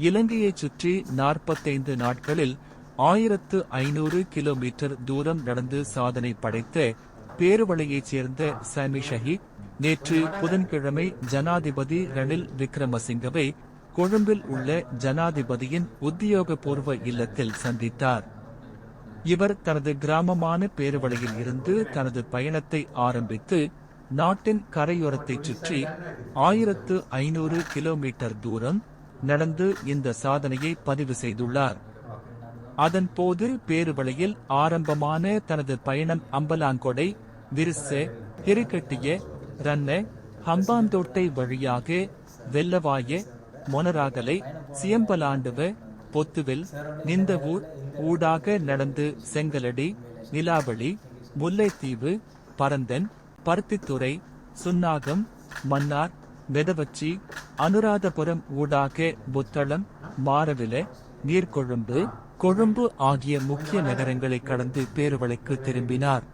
இலங்கையைச் சுற்றி நாற்பத்தைந்து நாட்களில் ஆயிரத்து ஐநூறு கிலோமீட்டர் தூரம் நடந்து சாதனை படைத்த பேருவளையைச் சேர்ந்த சமி ஷஹீத் நேற்று புதன்கிழமை ஜனாதிபதி ரணில் விக்ரமசிங்கவை கொழும்பில் உள்ள ஜனாதிபதியின் உத்தியோகபூர்வ இல்லத்தில் சந்தித்தார். இவர் தனது கிராமமான பேருவளையில் இருந்து தனது பயணத்தை ஆரம்பித்து நாட்டின் கரையோரத்தைச் சுற்றி ஆயிரத்து ஐநூறு கிலோமீட்டர் தூரம் நடந்து இந்த சாதனையை பதிவு செய்துள்ளார். அதன் போது பேருவளையில் ஆரம்பமான தனது பயணம் அம்பலாங்கொடை விரிச திருக்கட்டிய ரன்ன ஹம்பாந்தோட்டை வழியாக வெள்ளவாய மொனராகலை சியம்பலாண்டுவ பொத்துவில் நிந்தவூர் ஊடாக நடந்து செங்கலடி நிலாவளி முல்லைத்தீவு பரந்தன் பருத்தித்துறை சுன்னாகம் மன்னார் மெதவச்சி அனுராதபுரம் ஊடாக புத்தளம் மாரவில நீர்கொழும்பு கொழும்பு ஆகிய முக்கிய நகரங்களை கடந்து பேருவளைக்கு திரும்பினார்.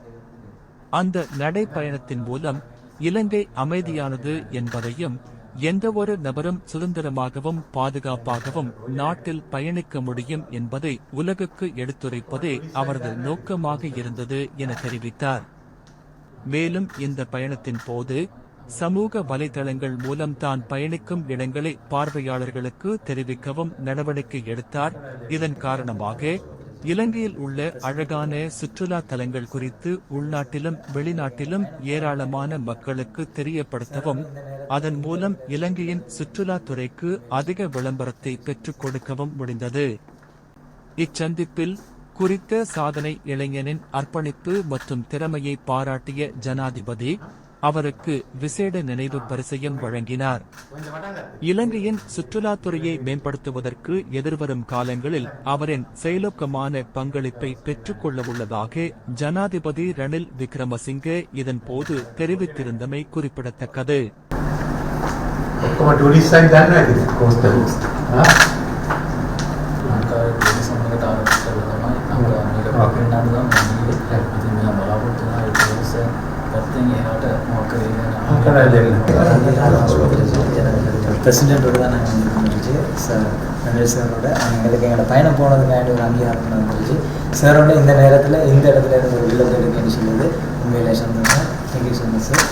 அந்த நடைப்பயணத்தின் மூலம் இலங்கை அமைதியானது என்பதையும் எந்தவொரு நபரும் சுதந்திரமாகவும் பாதுகாப்பாகவும் நாட்டில் பயணிக்க முடியும் என்பதை உலகுக்கு எடுத்துரைப்பதே அவரது நோக்கமாக இருந்தது என தெரிவித்தார். மேலும் இந்த பயணத்தின் போது சமூக வலைதளங்கள் மூலம் தான் பயணிக்கும் இடங்களை பார்வையாளர்களுக்கு தெரிவிக்கவும் நடவடிக்கை எடுத்தார். இதன் காரணமாக இலங்கையில் உள்ள அழகான சுற்றுலா தலங்கள் குறித்து உள்நாட்டிலும் வெளிநாட்டிலும் ஏராளமான மக்களுக்கு தெரியப்படுத்தவும் அதன் மூலம் இலங்கையின் சுற்றுலா துறைக்கு அதிக விளம்பரத்தை பெற்றுக் கொடுக்கவும் முடிந்தது. இச்சந்திப்பில் குறித்த சாதனை இளைஞனின் அர்ப்பணிப்பு மற்றும் திறமையை பாராட்டிய ஜனாதிபதி அவருக்கு விசேட நினைவு பரிசையும் வழங்கினார் இலங்கையின் சுற்றுலாத்துறையை மேம்படுத்துவதற்கு எதிர்வரும் காலங்களில் அவரின் செயலொக்கமான பங்களிப்பை பெற்றுக்கொள்ள உள்ளதாக ஜனாதிபதி ரணில் விக்ரமசிங்கே இதன் போது தெரிவித்திருந்தமை குறிப்பிடத்தக்கது Okay. ஒருத்தங்க என்னோட நோக்கடியில் பிரசிடென்ட்டோட தான் நாங்கள் வந்துருச்சு சார் நன்றி சாரோட எங்களுக்கு எங்களோட பயணம் போனதுக்காண்டி ஒரு அங்கீகாரம் வந்துருச்சு சாரோட இந்த நேரத்தில் இந்த இடத்துல இருந்து ஒரு வில்லத்தை எடுக்கன்னு சொல்லுது உண்மையிலே சந்தோஷம் தேங்க்யூ ஸோ மச் சார்